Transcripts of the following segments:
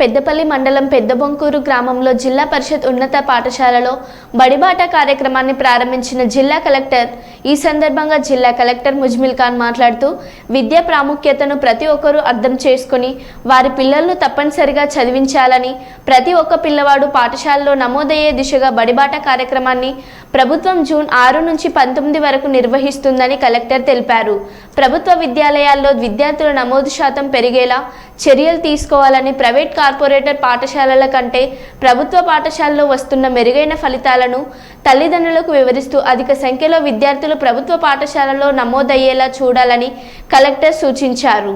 పెద్దపల్లి మండలం పెద్దబొంకూరు గ్రామంలో జిల్లా పరిషత్ ఉన్నత పాఠశాలలో బడిబాట కార్యక్రమాన్ని ప్రారంభించిన జిల్లా కలెక్టర్ ఈ సందర్భంగా జిల్లా కలెక్టర్ ముజ్మిల్ ఖాన్ మాట్లాడుతూ విద్య ప్రాముఖ్యతను ప్రతి ఒక్కరూ అర్థం చేసుకుని వారి పిల్లలను తప్పనిసరిగా చదివించాలని ప్రతి ఒక్క పిల్లవాడు పాఠశాలలో నమోదయ్యే దిశగా బడిబాట కార్యక్రమాన్ని ప్రభుత్వం జూన్ ఆరు నుంచి పంతొమ్మిది వరకు నిర్వహిస్తుందని కలెక్టర్ తెలిపారు. ప్రభుత్వ విద్యాలయాల్లో విద్యార్థుల నమోదు శాతం పెరిగేలా చర్యలు తీసుకోవాలని ప్రైవేట్ కార్పొరేటర్ పాఠశాలల కంటే ప్రభుత్వ పాఠశాలలో వస్తున్న మెరుగైన ఫలితాలను తల్లిదండ్రులకు వివరిస్తూ అధిక సంఖ్యలో విద్యార్థులు ప్రభుత్వ పాఠశాలలో నమోదయ్యేలా చూడాలని కలెక్టర్ సూచించారు.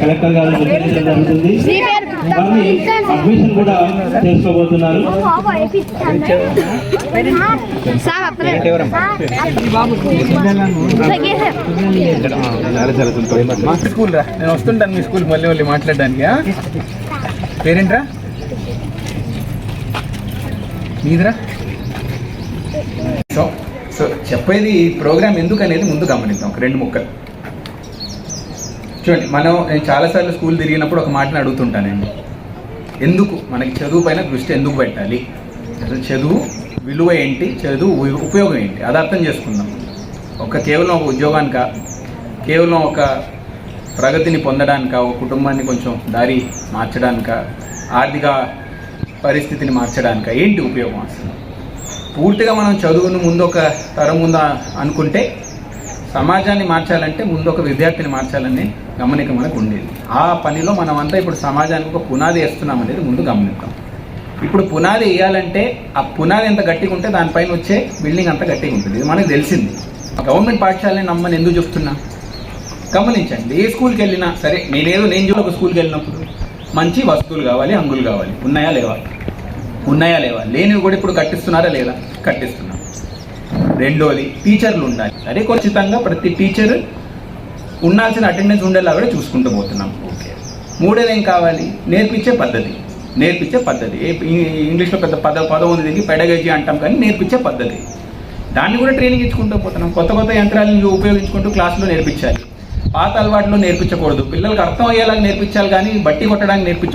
కలెక్టర్ గారు నిర్ణయించడం అడ్మిషన్ కూడా చేసుకోబోతున్నారు. మా స్కూల్ రా నేను వస్తుంటాను మీ స్కూల్ మళ్ళీ మళ్ళీ మాట్లాడడానికి పేరేంట్రా మీదిరా సో సో చెప్పేది ప్రోగ్రామ్ ఎందుకు అనేది ముందు గమనిద్దాం. ఒక రెండు ముక్కలు. చూడండి మనం నేను చాలాసార్లు స్కూల్ తిరిగినప్పుడు ఒక మాటను అడుగుతుంటాను నేను. ఎందుకు? మనకి చదువు పైన దృష్టి ఎందుకు పెట్టాలి? అసలు చదువు విలువ ఏంటి? చదువు ఉపయోగం ఏంటి? అది అర్థం చేసుకుందాం. ఒక కేవలం ఒక ఉద్యోగానిక? కేవలం ఒక ప్రగతిని పొందడానిక? ఒక కుటుంబాన్ని కొంచెం దారి మార్చడానిక? ఆర్థిక పరిస్థితిని మార్చడానిక? ఏంటి ఉపయోగం అసలు? పూర్తిగా మనం చదువును ముందు ఒక తరం ముందు అనుకుంటే సమాజాన్ని మార్చాలంటే ముందు ఒక విద్యార్థిని మార్చాలనే గమనిక మనకు ఉండేది. ఆ పనిలో మనం అంతా ఇప్పుడు సమాజానికి ఒక పునాది వేస్తున్నాం అనేది ముందు గమనిద్దాం. ఇప్పుడు పునాది వేయాలంటే ఆ పునాది ఎంత గట్టిగా ఉంటే దానిపైన వచ్చే బిల్డింగ్ అంత గట్టిగా ఉంటుంది. ఇది మనకు తెలిసింది. గవర్నమెంట్ పాఠశాలని నమ్మని ఎందుకు చెప్తున్నా? గమనించండి. ఏ స్కూల్కి వెళ్ళినా సరే నేనేదో నేను చూడ ఒక స్కూల్కి వెళ్ళినప్పుడు మంచి వస్తువులు కావాలి అంగులు కావాలి. ఉన్నాయా లేవా? ఉన్నాయా లేవా? లేనివి కూడా ఇప్పుడు కట్టిస్తున్నారా లేదా? కట్టిస్తున్నాం. రెండోది టీచర్లు ఉండాలి. అదే ఖచ్చితంగా ప్రతి టీచర్ ఉండాల్సిన అటెండెన్స్ ఉండేలా కూడా చూసుకుంటూ పోతున్నాం. ఓకే. మూడోది ఏం కావాలి? నేర్పించే పద్ధతి. నేర్పించే పద్ధతి. ఇంగ్లీష్లో పెద్ద పద పదం ఉంది దీనికి పెడగజీ అంటాం కానీ నేర్పించే పద్ధతి. దాన్ని కూడా ట్రైనింగ్ ఇచ్చుకుంటూ పోతున్నాం. కొత్త కొత్త యంత్రాలను ఉపయోగించుకుంటూ క్లాసులో నేర్పించాలి. పాత అలవాట్లు నేర్పించకూడదు. పిల్లలకు అర్థం అయ్యేలాగా నేర్పించాలి కానీ బట్టి కొట్టడానికి నేర్పించ